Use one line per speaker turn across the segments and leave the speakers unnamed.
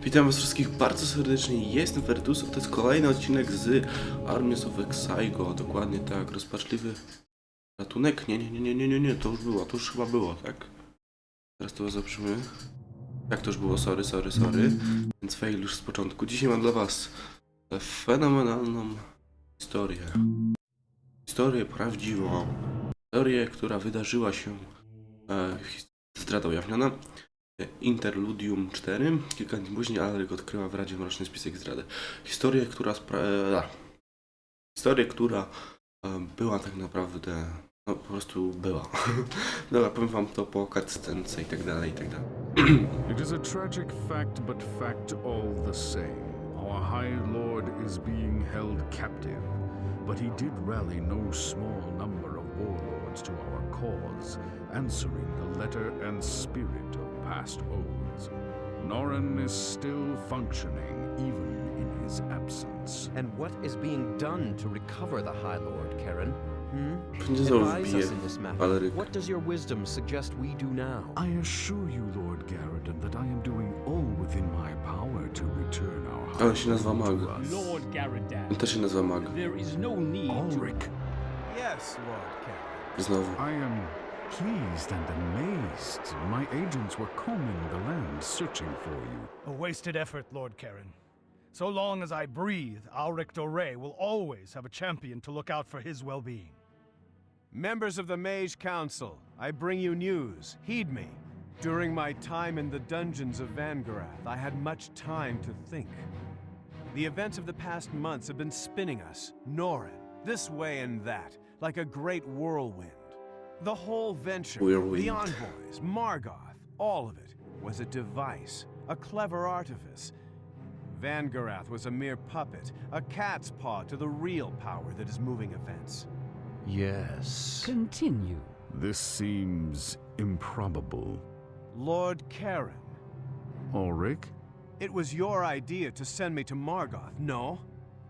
Witam was wszystkich bardzo serdecznie, jestem Vertus, to jest kolejny odcinek z Armies of Exile, dokładnie tak, rozpaczliwy ratunek, nie, nie, nie, nie, nie, nie, nie, to już było, to już chyba było, tak? Teraz to zobaczymy. Tak, to już było, sorry, sorry, sorry, więc fail już z początku. Dzisiaj mam dla was fenomenalną historię. Historię prawdziwą. Historię, która wydarzyła się e, zdrada ujawniona. Interludium 4. Kilka dni później Alrik odkryła w Radzie Mroczny Spisek Zdrady. Historię, która spra- a. Historię, która e, była tak naprawdę no po prostu była. Dobra, powiem wam to po cutscence i tak dalej, i tak dalej.
It is a tragic fact, but fact all the same. Our High Lord is being held captive, but he did rally no small number of warlords to our cause, answering the letter and spirit of past oaths. Norin is still functioning, even in his absence.
And what is being done to recover the High Lord, Karen? Hmm?
Będzie znowu
Advise
wbije
us in this matter. What does your wisdom suggest we do now?
I assure you, Lord Garridan, that I am doing all within my power to return our High
Ale się nazywa
Lord
mag.
to us.
Lord Garridan,
On też się nazywa Mag.
there is no need to...
Ulrich,
Yes, Lord Karen.
Znowu.
I am pleased and amazed. My agents were combing the land searching for you.
A wasted effort, Lord Karen. So long as I breathe, Alric Doré will always have a champion to look out for his well being.
Members of the Mage Council, I bring you news. Heed me. During my time in the dungeons of Vangarath, I had much time to think. The events of the past months have been spinning us, Norin, this way and that, like a great whirlwind. The whole venture,
Whirlwind.
the envoys, Margoth, all of it, was a device, a clever artifice. Vangarath was a mere puppet, a cat's paw to the real power that is moving events.
Yes.
Continue.
This seems improbable.
Lord Karen,
Ulrich?
it was your idea to send me to Margoth, no?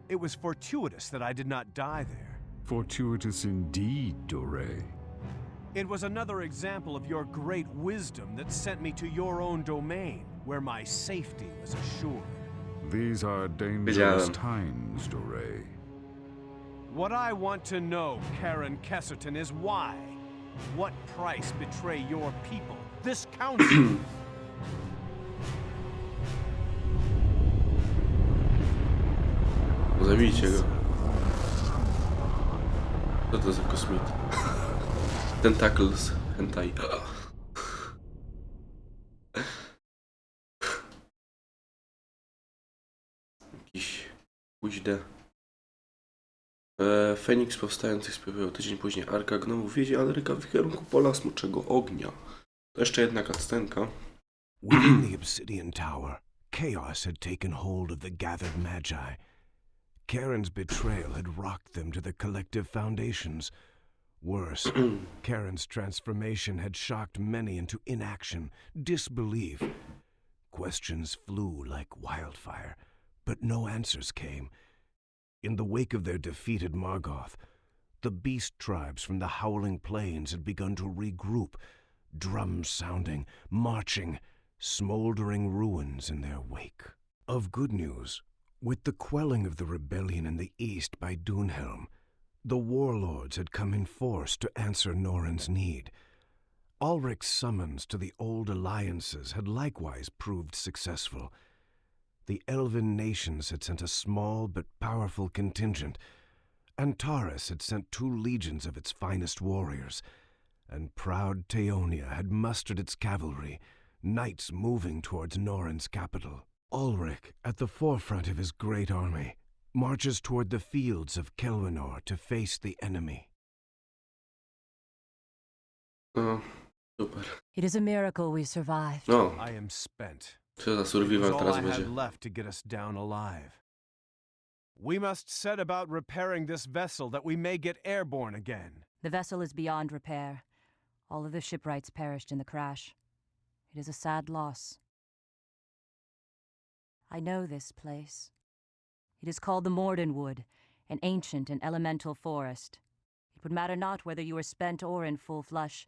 It was fortuitous that I did not die there.
Fortuitous indeed, Dore.
It was another example of your great wisdom that sent me to your own domain, where my safety was assured.
These are dangerous times, Dore.
What I want to know, Karen Kesserton, is why? What price betray your people, this council?
Zabijcie go. Co to za kosmit? Tentacles hentai. Jakiś kuźde. E, Feniks powstający spływał tydzień później. Arka gnomów wiedzie Alryka w kierunku pola smoczego ognia. To jeszcze jedna cutscenka.
Within the obsidian tower, chaos had taken hold of the gathered magi. Karen's betrayal had rocked them to collective foundations. Worse, Karen's transformation had shocked many into inaction, disbelief. Questions flew like wildfire, but no answers came. In the wake of their defeated Margoth, the beast tribes from the howling plains had begun to regroup, drums sounding, marching, smoldering ruins in their wake. Of good news, with the quelling of the rebellion in the east by Dunhelm, the warlords had come in force to answer Norin's need. Ulrich's summons to the old alliances had likewise proved successful. The elven nations had sent a small but powerful contingent. Antares had sent two legions of its finest warriors, and proud Teonia had mustered its cavalry, knights moving towards Norin's capital. Ulrich, at the forefront of his great army, marches toward the fields of Kelwinor to face the enemy.
No, super.
It is a miracle we survived.
No,
I am spent.
co
It was
survival
all
teraz
I
będzie.
had left to get us down alive. We must set about repairing this vessel that we may get airborne again.
The vessel is beyond repair. All of the shipwrights perished in the crash. It is a sad loss. I know this place. It is called the Morden Wood, an ancient and elemental forest. It would matter not whether you are spent or in full flush.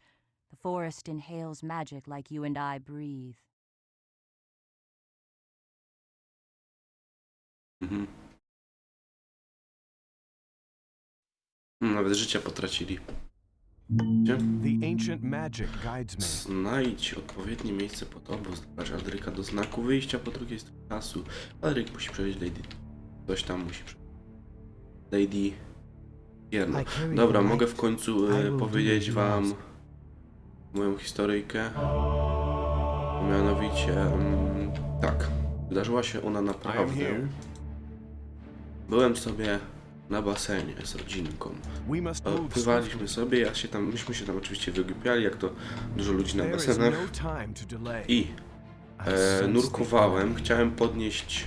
The forest inhales magic like you and I breathe.
Mhm. Hmm, Nawet życia potracili. Gdzie?
The ancient magic guides me.
Znajdź odpowiednie miejsce pod obóz. Zobacz Aldryka do znaku wyjścia po drugiej stronie lasu. Aldryk musi przejść Lady. Coś tam musi. Lady. Pierno. Dobra, mogę w końcu e, powiedzieć wam moją historyjkę. Mianowicie, mm, tak. Wydarzyła się ona naprawdę. Byłem sobie na basenie z rodzinką. E, Pływaliśmy sobie, ja się tam, myśmy się tam oczywiście wygłupiali, jak to dużo ludzi na basenach.
no.
I e, nurkowałem, chciałem podnieść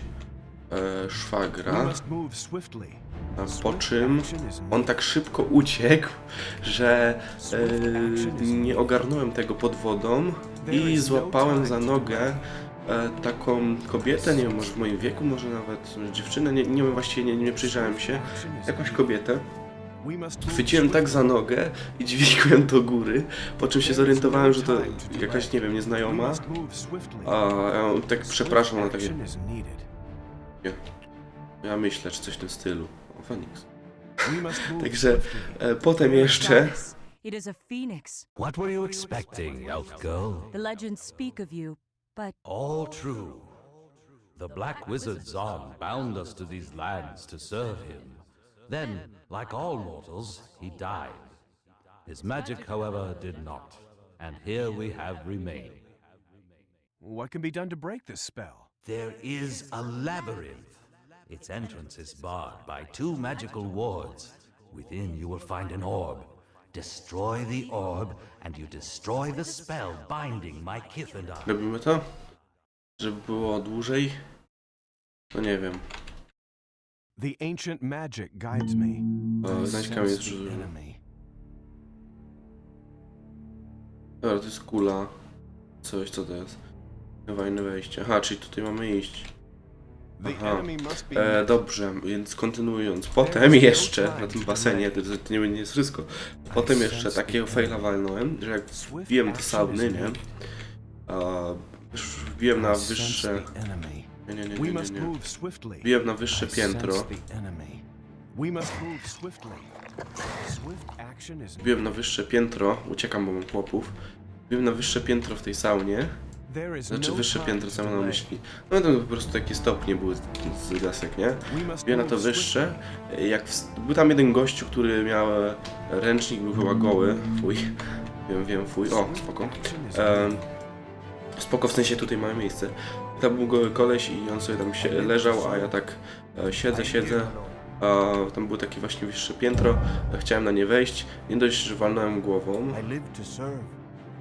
e, szwagra, a po czym on tak szybko uciekł, że e, nie ogarnąłem tego pod wodą i złapałem za nogę e, taką kobietę, nie wiem, może w moim wieku, może nawet dziewczynę, nie, nie wiem, właściwie nie, nie przyjrzałem się, jakąś kobietę. Chwyciłem tak za nogę i dźwigłem do góry, po czym się zorientowałem, że to jakaś, nie wiem, nieznajoma. A ja tak przepraszam na takie...
action is needed.
Ja myślę, czy coś w tym stylu. O, Phoenix.
We must move
Także e, potem jeszcze...
It is a phoenix.
What were you expecting, elf girl?
The legends speak of you, but
All true. The Black Wizard Zon bound us to these lands to serve him. Then, like all mortals, he died. His magic, however, did not. And here we have remained.
What can be done to break this spell?
There is a labyrinth. Its entrance is barred by two magical wards. Within, you will find an orb. Destroy the orb, and you destroy the spell binding my kith and I.
Robimy to? Żeby było dłużej? No nie wiem.
The ancient magic guides me.
O,
I
znajdź
sense
kamień
the
z. Dobra, to jest kula. Coś, co to jest? Fajne wejście. Aha, czyli tutaj mamy iść. Aha. E, dobrze, więc kontynuując. Potem jeszcze na tym basenie, to, to nie będzie wszystko. Potem jeszcze takiego faila walnąłem, że jak wbiłem do sauny, nie? A, wbiłem na wyższe... Nie, nie, nie, nie. Wbiłem na wyższe piętro. Wbiłem na wyższe piętro, uciekam, bo mam chłopów. Wbiłem na wyższe piętro w tej saunie. Znaczy
no
wyższe piętro, co mam na myśli. No to po prostu takie stopnie były z, desek, nie? Wbiłem na to wyższe. Jak w, był tam jeden gościu, który miał e, ręcznik, był chyba goły. Fuj. Wiem, wiem, fuj. O, spoko. E,
needed.
spoko, w sensie tutaj mamy miejsce. Tam był goły koleś i on sobie tam się, leżał, a ja tak e, siedzę, siedzę. A tam było takie właśnie wyższe piętro. Chciałem na nie wejść. Nie dość, że walnąłem głową.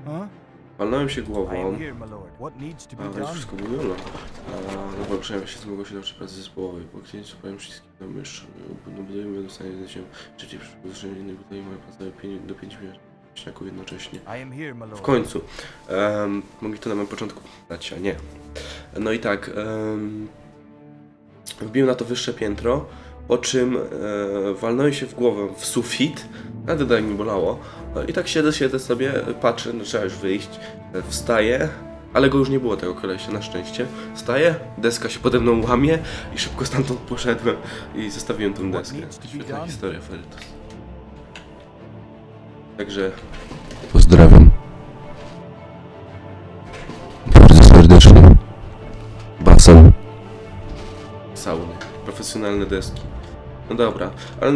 Huh?
Walnąłem się głową. A,
done?
wszystko mówiono. A, no bo przejawia się mogło się nauczyć pracy zespołowej. Po kliknięciu prawym przyciskiem na mysz, no budujemy dostanie się trzeciej przy podwyższeniu jednej butelki moja praca do 5 do 5 śniaków jednocześnie. W końcu. Um, mogli to na moim początku dać, a nie. No i tak. Um, wbiłem na to wyższe piętro, po czym e, walnąłem się w głowę w sufit, nawet tak mi bolało. No I tak siedzę, siedzę sobie, patrzę, no trzeba już wyjść, e, wstaję, ale go już nie było tego kolesia, na szczęście. Wstaję, deska się pode mną łamie i szybko stamtąd poszedłem i zostawiłem tą deskę. Świetna historia, Ferytos. Także pozdrawiam. Bardzo serdecznie. Basen. Sauny. Profesjonalne deski. No dobra, ale...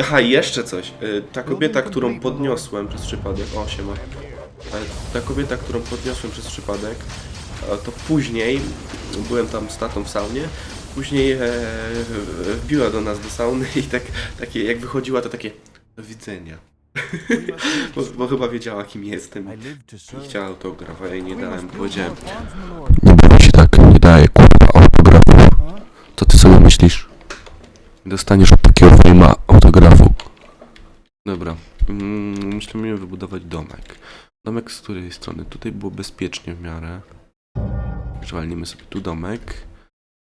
Aha, i jeszcze coś. Y, Ta kobieta, którą podniosłem przez przypadek... O, siema. Ta kobieta, którą podniosłem przez przypadek, e, to później, byłem tam z tatą w saunie, później e, wbiła do nas do sauny i tak, takie, jak wychodziła, to takie do widzenia. bo, bo chyba wiedziała, kim jestem
I
chciała autograf, a jej nie dałem, powiedziałem. Nie bój się tak, nie daję kurwa autografu. Co ty sobie myślisz? Dostaniesz takiego fejma autografu. Dobra, mm, myślimy wybudować domek. Domek z której strony? Tutaj było bezpiecznie w miarę. Zwalnimy sobie tu domek.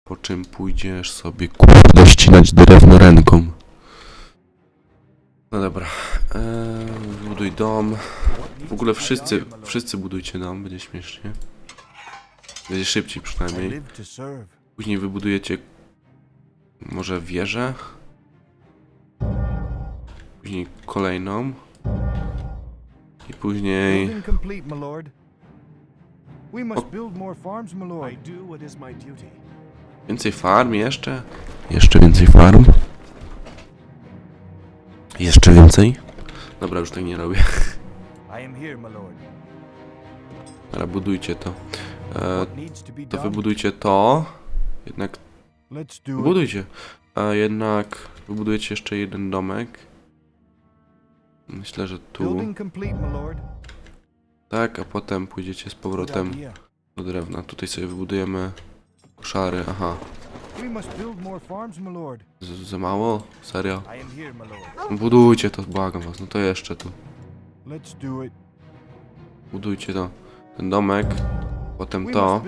Po czym pójdziesz sobie kurde ścinać drewno ręką. No dobra. Eee, buduj dom. W ogóle wszyscy, wszyscy budujcie dom, będzie śmiesznie. Będzie szybciej przynajmniej. Później wybudujecie Może wieżę? Później kolejną. I później... Więcej farm jeszcze? Jeszcze więcej farm? Jeszcze więcej? Dobra, już tak nie robię. Dobra, budujcie to. E,
to
wybudujcie to. Jednak. Budujcie. A jednak wybudujecie jeszcze jeden domek. Myślę, że tu. Tak, a potem pójdziecie z powrotem do drewna. Tutaj sobie wybudujemy koszary. Aha, z- za mało? Serio?
Lord.
Budujcie to, błagam was. No to jeszcze tu. Budujcie to. Ten domek. Potem to.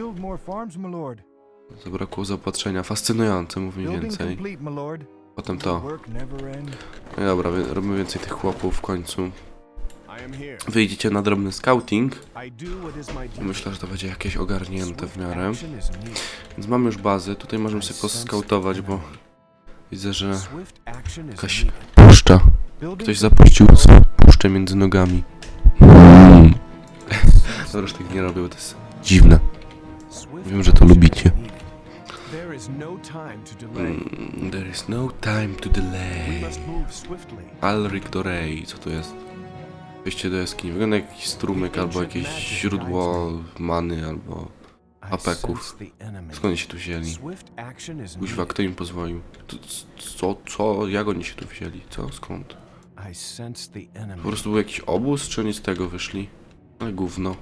Zabrakło zaopatrzenia. Fascynujące, mówi
Building
więcej. Potem to. No i dobra, robimy więcej tych chłopów w końcu. Wyjdziecie na drobny scouting. Myślę, że to będzie jakieś ogarnięte w miarę. Więc mamy już bazy. Tutaj możemy sobie poskautować, bo widzę, że jakaś puszcza. Ktoś zapuścił puszczę między nogami. Dobra, już tak nie robię, bo to jest dziwne. Wiem, że to lubicie.
There is no time to delay.
Mm, There is no time to
We
delay.
must move swiftly.
Alric do Rey, co to jest? Wejście do jaskini. Wygląda jak jakiś strumyk albo jakieś źródło many albo... Apeków. Skąd się tu wzięli? Kuźwa, kto im pozwolił? Co, co? Jak oni się tu wzięli? Co? Skąd? Po prostu był jakiś obóz, czy oni z tego wyszli? Ale gówno.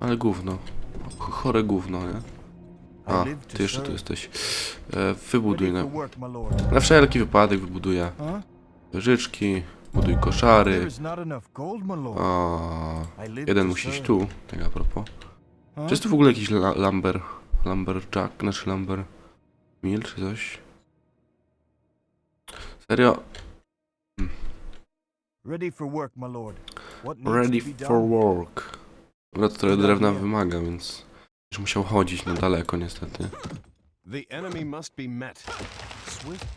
Ale gówno. Ch- Chore gówno, nie? A, ty jeszcze tu jesteś. E, wybuduj na... Na wszelki wypadek wybuduję. Wieżyczki, buduj koszary.
live
jeden musi iść tu, tak a propos. Czy jest tu w ogóle jakiś la lumber? Lumberjack, znaczy lumber mill czy coś? Serio?
Ready for work, my lord.
Ready for work. Dobra, to trochę drewna wymaga, więc... Już musiał chodzić na daleko niestety.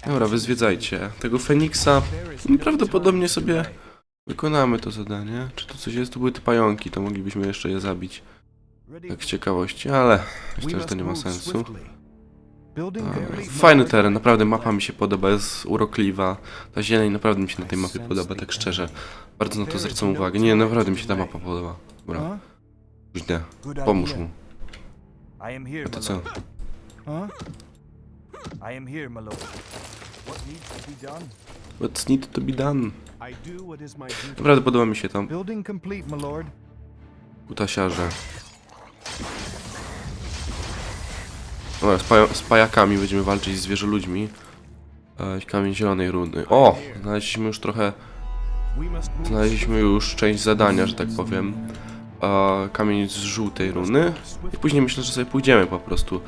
Dobra, wy zwiedzajcie. Tego Feniksa
no
prawdopodobnie sobie wykonamy to zadanie. Czy tu coś jest? Tu były te pająki, to moglibyśmy jeszcze je zabić. Tak z ciekawości, ale myślę, że to nie ma sensu. Fajny teren, naprawdę mapa mi się podoba, jest urokliwa. Ta zieleń naprawdę mi się na tej mapie podoba, tak szczerze. Bardzo na to zwracam uwagę. Nie, naprawdę mi się ta mapa podoba. Dobra.
Good
Pomóż mu.
I am here,
A to
my
co?
lord. I am here, my lord. What needs to be done?
What's need to be done?
I do what is my duty.
Naprawdę podoba mi się tam
Building complete, my lord.
utasiarze. Dobra, z, paja z pajakami będziemy walczyć z zwierzoludźmi. E, kamień zielonej runy. O! Znaleźliśmy już trochę
We must move
Znaleźliśmy już część zadania, że tak powiem. E, kamień z żółtej runy. I później myślę, że sobie pójdziemy po prostu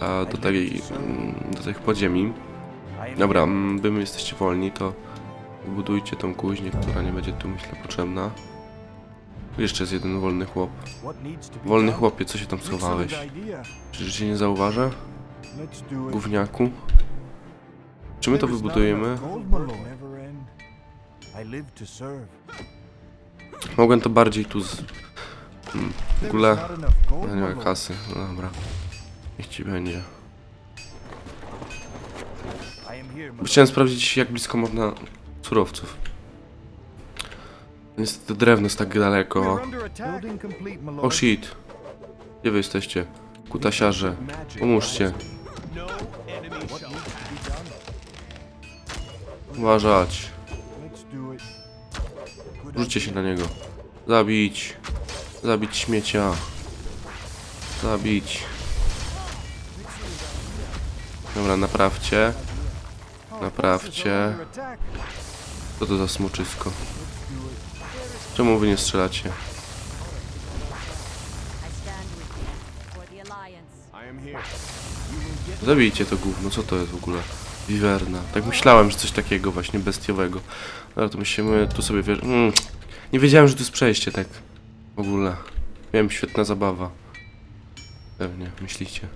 e, do, tej, mm, do tych podziemi. Dobra, mm, wy jesteście wolni, to budujcie tą kuźnię, która nie będzie tu myślę potrzebna. Jeszcze jest jeden wolny chłop. Wolny chłopie, co się tam schowałeś?
Excellent idea.
Czy cię nie zauważę? Gówniaku? Czy my to wybudujemy?
my.
Mogłem to bardziej tu. W ogóle... Ja nie ma kasy, no dobra. Niech ci będzie. Chciałem sprawdzić, jak blisko można surowców. Niestety drewno jest tak daleko. O shit. Gdzie wy jesteście? Kutasiarze. Pomóżcie. Uważać. Rzućcie się na niego. Zabić. Zabić śmiecia. Zabić. Dobra, naprawcie. Naprawcie. Co to za smoczysko? Czemu wy nie strzelacie? Zabijcie to gówno, co to jest w ogóle? Wiwerna. Tak myślałem, że coś takiego właśnie bestiowego. Ale to myślimy, tu sobie. Mm. Nie wiedziałem, że to jest przejście tak. W ogóle. Wiem, świetna zabawa. Pewnie, myślicie.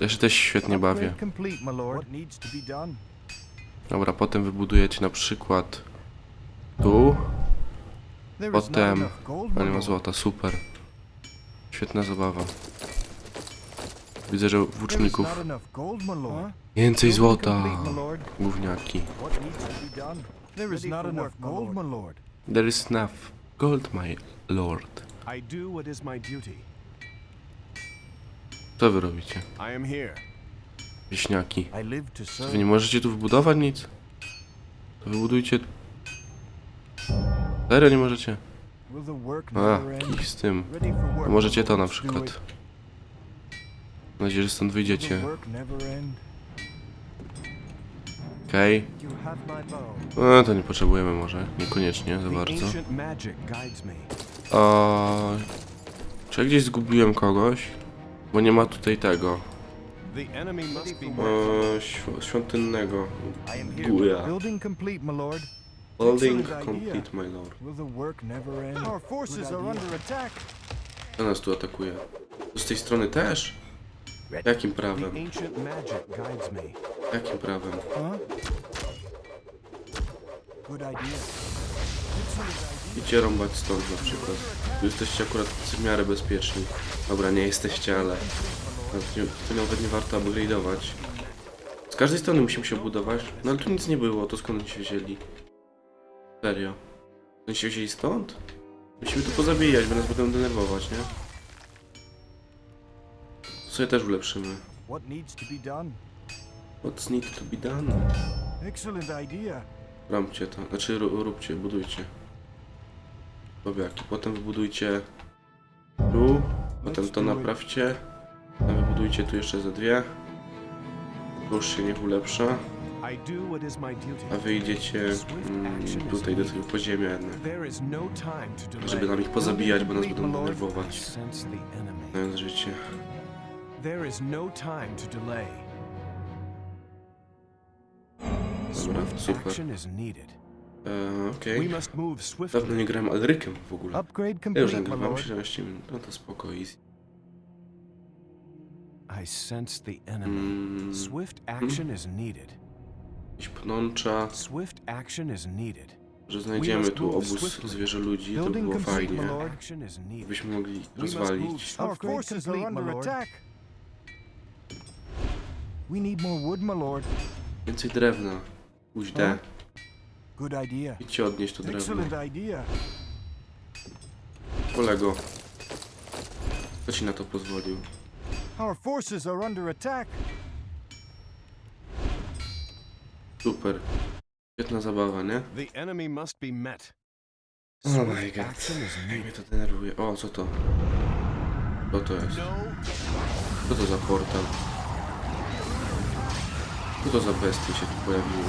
Ja się też świetnie bawię. Dobra, potem wybudujecie na przykład tu, potem... A nie ma złota, super. Świetna zabawa. Widzę, że włóczników. Więcej złota! Gówniaki.
There is not enough gold, my lord.
There is enough gold, my lord.
I do what is my duty.
Co wy robicie?
I am here.
Wieśniaki.
I live to
Czy
serve.
wy nie możecie tu wybudować nic? To wybudujcie... Serio nie możecie? A, kij z tym. To możecie to na przykład. Mam nadzieję, że stąd wyjdziecie. Okej.
Bow.
No to nie potrzebujemy może. Niekoniecznie, za bardzo. A... Czy ja gdzieś zgubiłem kogoś? Bo nie ma tutaj tego. Św- świątynnego. Guja.
Building complete, my lord.
Kto nas tu atakuje? Z tej strony też? Jakim prawem? Jakim prawem? Idźcie rąbać stąd na przykład. Tu jesteście akurat w miarę bezpieczni. Dobra, nie jesteście, ale... nie- Tu nawet nie warto upgrade'ować. Z każdej strony musimy się budować. No ale tu nic nie było, to skąd oni się wzięli? Serio? Oni się wzięli stąd? Musimy tu pozabijać, by nas potem denerwować, nie? To sobie też ulepszymy.
What needs to be done?
What's need to be done?
Excellent idea.
Róbcie to, znaczy ró- róbcie, budujcie. Bobiaki. Potem wybudujcie tu, potem to naprawcie. Potem wybudujcie tu jeszcze ze dwie. Tu już się niech ulepsza. A wy idziecie mm, tutaj do tego podziemia jednak.
No to.
Żeby nam ich pozabijać, bo nas będą denerwować. Znając życie.
There is no time to delay.
Dobra,
Swift
super.
action is needed.
Eee, Okej.
We must move
Dawno
swiftly.
nie grałem Alrykiem w ogóle.
Upgrade
Ja już nagrywam
lord.
17 minut. No to spoko, easy.
I sense the enemy.
Mm,
Swift action is needed.
pnącza.
Swift action is needed.
Że znajdziemy tu obóz zwierzę ludzi, to było fajnie. Byśmy mogli ich
We must
rozwalić.
move
Our
swiftly.
forces are
complete, my
under
lord.
attack. We need more wood, my lord.
Więcej drewna. Uźdę.
Good idea.
Idźcie odnieść to drewno.
Excellent idea.
Kolego. Kto ci na to pozwolił?
Our forces are under attack.
Super. Świetna zabawa, nie?
The enemy must be met.
Oh my god. Jak mnie to denerwuje. O, co to? Co to jest? Co to za portal? Co to za bestie się tu pojawiły?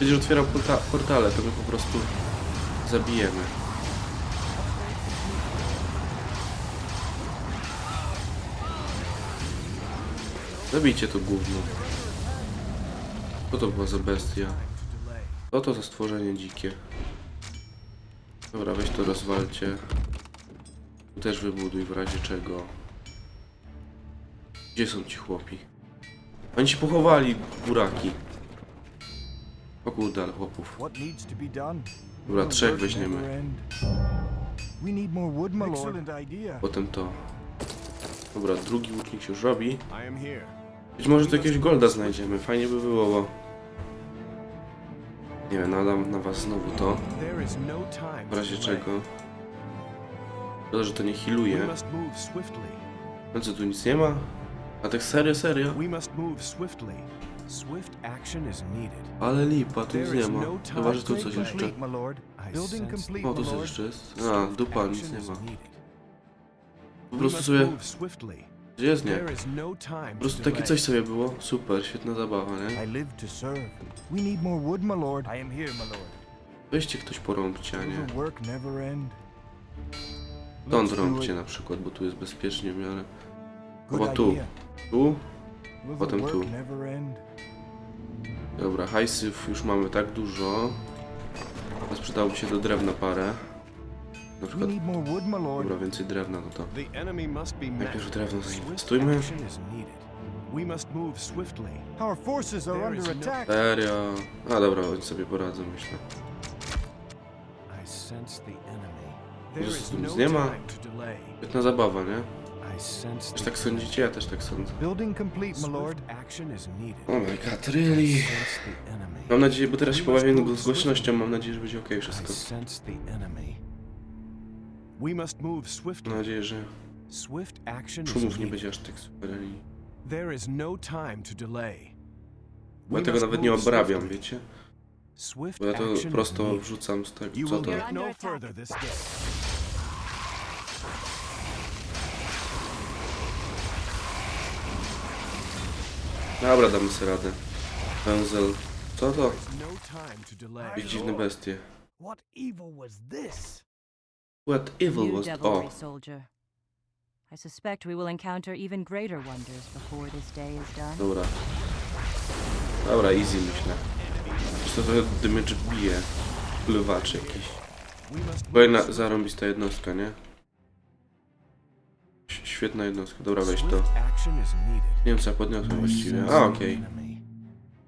Będziesz otwierał porta portale, to my po prostu zabijemy. Zabijcie to gówno. Co to była za bestia? Co to za stworzenie dzikie? Dobra, weź to rozwalcie. Też wybuduj w razie czego. Gdzie są ci chłopi? Oni się pochowali, buraki. O kurde, ale chłopów. Dobra, trzech weźmiemy. Potem to. Dobra, drugi łucznik się już robi. Być może tu jakiegoś golda znajdziemy. Fajnie by było, bo... Nie wiem, nadam na was znowu to.
No
W razie czego. Szkoda, że to nie healuje. No co, tu nic nie ma? A tak serio, serio? Ale lipa, tu nic nie ma.
no
Chyba, że tu coś jeszcze. O, tu coś jeszcze jest. A, dupa, nic nie ma. Po prostu sobie... Gdzie jest, nie?
No
Po prostu takie coś sobie było. Super, świetna zabawa, nie? Weźcie ktoś porąbcie, a nie. Stąd rąbcie na przykład, bo tu jest bezpiecznie w miarę. Chyba tu. Tu? Potem tu. Dobra, hajsów już mamy tak dużo. Teraz przydałoby się do drewna parę. Na przykład, dobra, więcej drewna, no to najpierw drewno zainwestujmy.
no-.
Serio? A dobra, oni sobie poradzą, myślę. Jezus, nic
no
nie ma. Świetna zabawa, nie? Też tak sądzicie? Ja też tak sądzę.
Building complete, my lord.
Swift action is needed.
Oh my god, really? Mam nadzieję, bo teraz się pobawię z głośnością, mam nadzieję, że będzie ok wszystko.
sense the enemy. We must move swiftly.
Mam nadzieję, że
Swift action is
szumów nie
needed.
będzie aż tak super. ani-
There is no time to delay.
Bo ja
We
tego
must
nawet nie
move
obrabiam,
swiftly.
wiecie? Bo ja to prosto wrzucam z tego, co to...
get
Under
no
attack.
further this day.
Dobra, damy sobie radę. Węzeł. Co to?
No to.
Jakieś dziwne bestie.
What evil was this?
What evil was... O!
soldier. I suspect we will encounter even greater wonders before this day is done.
Dobra. Dobra, easy myślę. Zresztą trochę damage bije. Pływacz jakiś. Kolejna zarąbista jednostka, nie? Świetna jednostka. Dobra, weź to. Nie wiem co ja podniosłem właściwie. A, okej.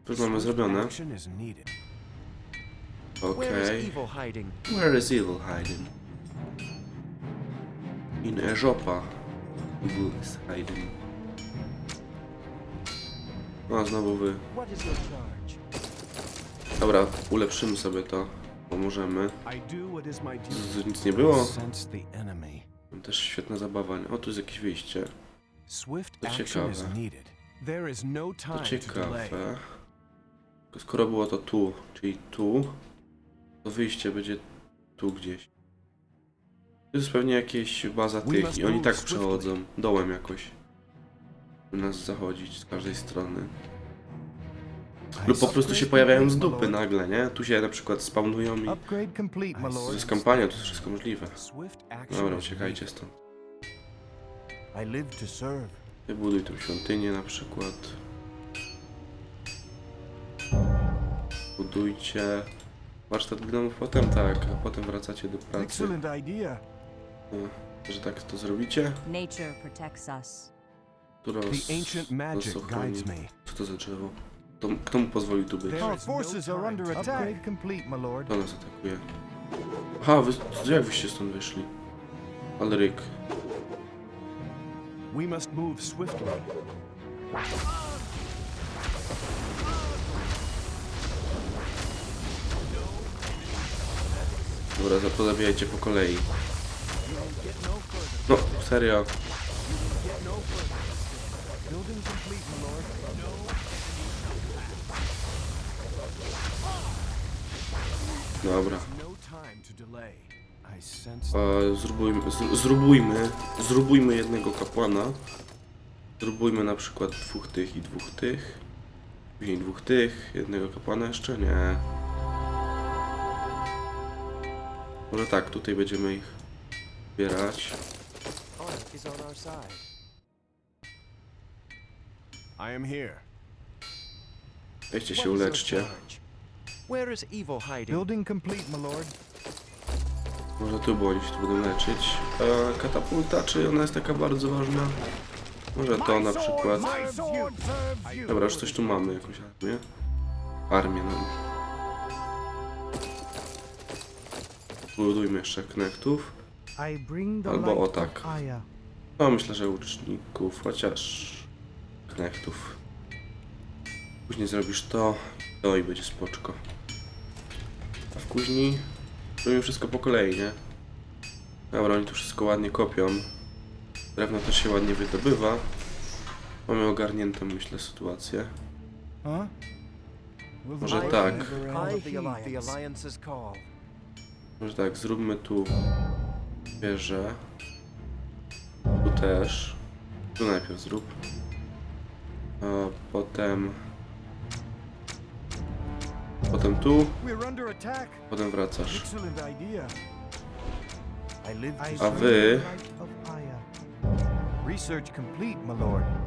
To już mamy zrobione. Okej.
hiding?
Where is evil hiding? In a żopa. Evil is hiding. No, znowu wy. Dobra, ulepszymy sobie to. Pomożemy. Z, nic nie było.
Enemy.
Też świetna zabawa. nie? O, tu jest jakieś wyjście.
Swift
To ciekawe.
no
To ciekawe. Skoro było to tu, czyli tu, to wyjście będzie tu gdzieś. To jest pewnie jakieś baza tych i oni tak przechodzą dołem jakoś. By nas zachodzić z każdej strony. Lub po prostu się pojawiają z dupy nagle, nie? Tu się na przykład spawnują i
complete, my
to jest wszystko możliwe. Dobra, uciekajcie stąd. Wybuduj tą świątynię na przykład. Budujcie warsztat gnomów potem, tak, a potem wracacie do pracy. No, że tak to zrobicie?
Nature protects us.
Która
magic guides me.
Co to za drzewo? To, kto mu pozwolił tu być?
Our
is
forces are
time
under
to
attack.
delay.
Upgrade complete, my lord.
Kto nas atakuje? Aha, wy, jak wyście stąd wyszli? Alryk.
We must move swiftly.
Dobra, pozabijajcie po kolei. No, serio.
Building complete, my lord.
Dobra.
No
E, zróbujmy, zr- zróbujmy, zróbujmy jednego kapłana. Zróbujmy na przykład dwóch tych i dwóch tych. Później dwóch tych, jednego kapłana jeszcze? Nie. Może tak, tutaj będziemy ich zbierać. Weźcie się, uleczcie.
Where is evil hiding?
Building complete, my lord.
Może tu, oni się tu będą leczyć. E, katapulta, czy ona jest taka bardzo ważna? Może to na przykład. Dobra, już coś tu mamy, jakąś armię. Armię, no. Budujmy jeszcze
the
Albo o tak. No, myślę, że łuczników, chociaż knechtów. Później zrobisz to, to i będzie spoczko. A w kuźni robimy wszystko po kolei, nie? Dobra, oni tu wszystko ładnie kopią. Drewno też się ładnie wydobywa. Mamy ogarniętą, myślę, sytuację. Może tak. Może tak, zróbmy tu wieżę. Tu też. Tu najpierw zrób. A potem... Potem tu, potem wracasz. A wy?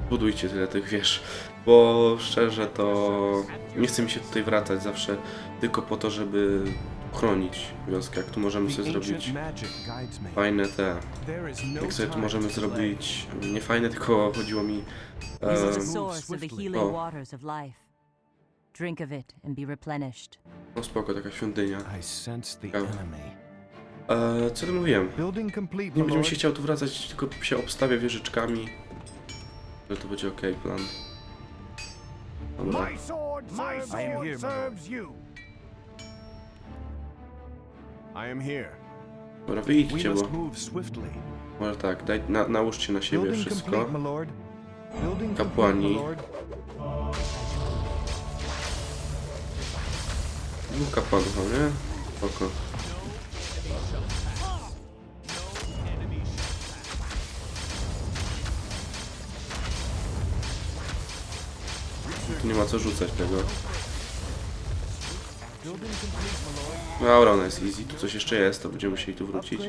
budujcie tyle tych wież, bo szczerze to nie chce mi się tutaj wracać zawsze tylko po to, żeby chronić wioskę, jak tu możemy sobie zrobić fajne te,
no
jak sobie tu możemy zrobić, nie fajne, tylko chodziło mi
This is Drink of it and be replenished.
no spoko, taka świątynia.
I sense the enemy.
E, co ty mówiłem?
Building complete,
Nie
my
będziemy
lord.
się chciał tu wracać, tylko się obstawia wieżyczkami. Że to będzie ok plan. Dobra.
My sword serves
I am
you.
here, my
serves you.
I am here.
Dobra,
We
wyjdźcie, bo
must move swiftly.
może tak, daj, na, nałóżcie na siebie
Building
wszystko.
complete, my lord. Building
Kapłani.
complete, my lord.
Kapłanów, no nie? Spoko. Tu nie ma co rzucać tego. Dobra, ona jest easy. Tu coś jeszcze jest, to będziemy musieli tu wrócić.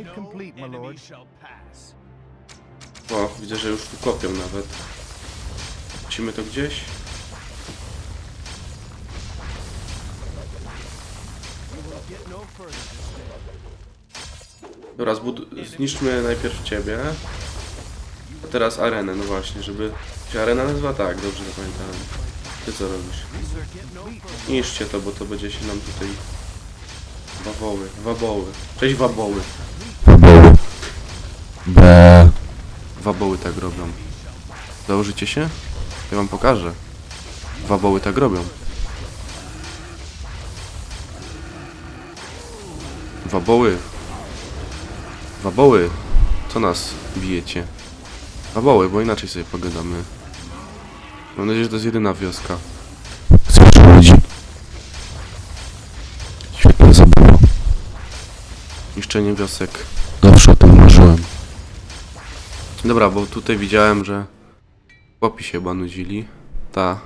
O, widzę, że już tu kopią nawet. Wrócimy to gdzieś? Dobra, zniszczmy najpierw ciebie. A teraz arenę, no właśnie, żeby... Się arena nazywa tak, dobrze zapamiętałem. Ty co robisz? Niszczcie to, bo to będzie się nam tutaj... Wawoły, waboły. Cześć waboły. Waboły. Be. Waboły tak robią. Założycie się? Ja wam pokażę. Waboły tak robią. Waboły. Waboły. Co nas bijecie? Waboły, bo inaczej sobie pogadamy. Mam nadzieję, że to jest jedyna wioska. Słyszę ludzi. Świetna zabawa. Niszczenie wiosek. Zawsze o tym marzyłem. Dobra, bo tutaj widziałem, że chłopi się chyba nudzili. Ta.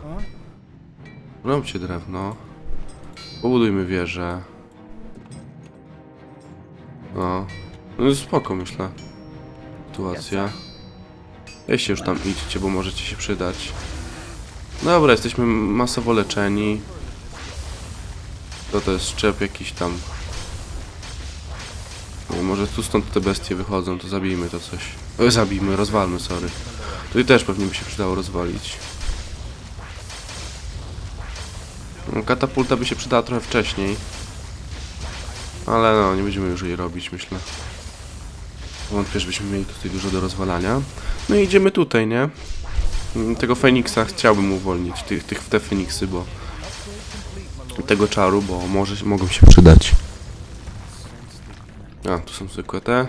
Róbcie drewno. Pobudujmy wieżę. No. No spoko myślę. Sytuacja. Weźcie już tam idźcie, bo możecie się przydać. Dobra, jesteśmy masowo leczeni. To to jest szczep jakiś tam. Nie, może tu stąd te bestie wychodzą, to zabijmy to coś. O, zabijmy, rozwalmy, sorry. Tutaj też pewnie by się przydało rozwalić. No, Katapulta by się przydała trochę wcześniej. Ale no, nie będziemy już jej robić, myślę. Wątpię, żebyśmy mieli tutaj dużo do rozwalania. No i idziemy tutaj, nie? Tego Feniksa chciałbym uwolnić, tych, tych te Feniksy, bo... Tego czaru, bo może mogą się przydać. A, tu są zwykłe te.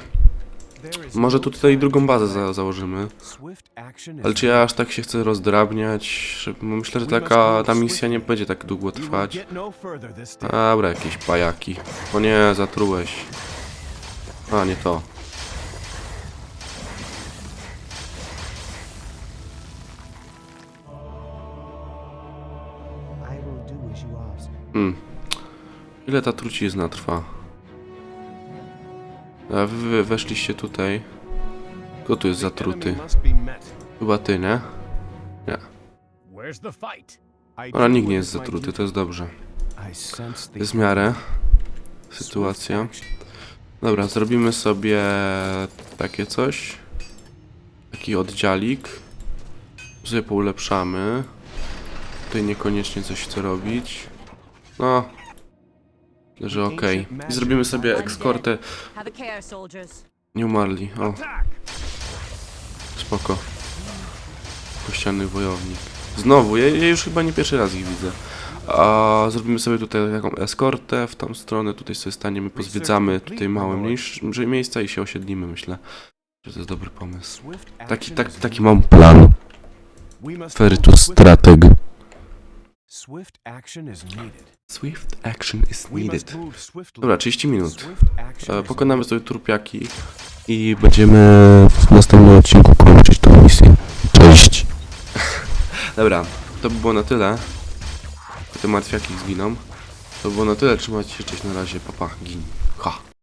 Może
no
tu tutaj drugą bazę za, założymy. Ale czy ja aż tak się chcę rozdrabniać? Bo myślę, że taka ta misja nie będzie tak długo trwać.
no.
Dobra, jakieś pajaki. O nie, zatrułeś. A, nie to. Hmm. Ile ta trucizna trwa? A wy, wy weszliście tutaj. Kto tu jest zatruty? Chyba ty, nie? Nie.
Do
nikt nie jest zatruty, to jest dobrze. Jest w miarę. Sytuacja. Dobra, zrobimy sobie takie coś. Taki oddziałik. Sobie poulepszamy. Tutaj niekoniecznie coś chcę robić. No. Że okej. I zrobimy sobie ekskortę. Nie umarli. O. Spoko. Kościany wojownik. Znowu, ja, ja już chyba nie pierwszy raz ich widzę. A zrobimy sobie tutaj taką eskortę w tą stronę, tutaj sobie staniemy, pozwiedzamy tutaj małe mniejsze miejsca i się osiedlimy, myślę. Że to jest dobry pomysł. Taki, tak, taki mam plan. Ferytus strateg.
Swift action is needed.
Swift action is needed. Dobra, 30 minut. E, Pokonamy sobie trupiaki i będziemy w następnym odcinku kończyć tą misję. Cześć! Dobra, to by było na tyle. Te martwiaki zginą. To by było na tyle, trzymajcie się, cześć, na razie, papa, gin. Ha!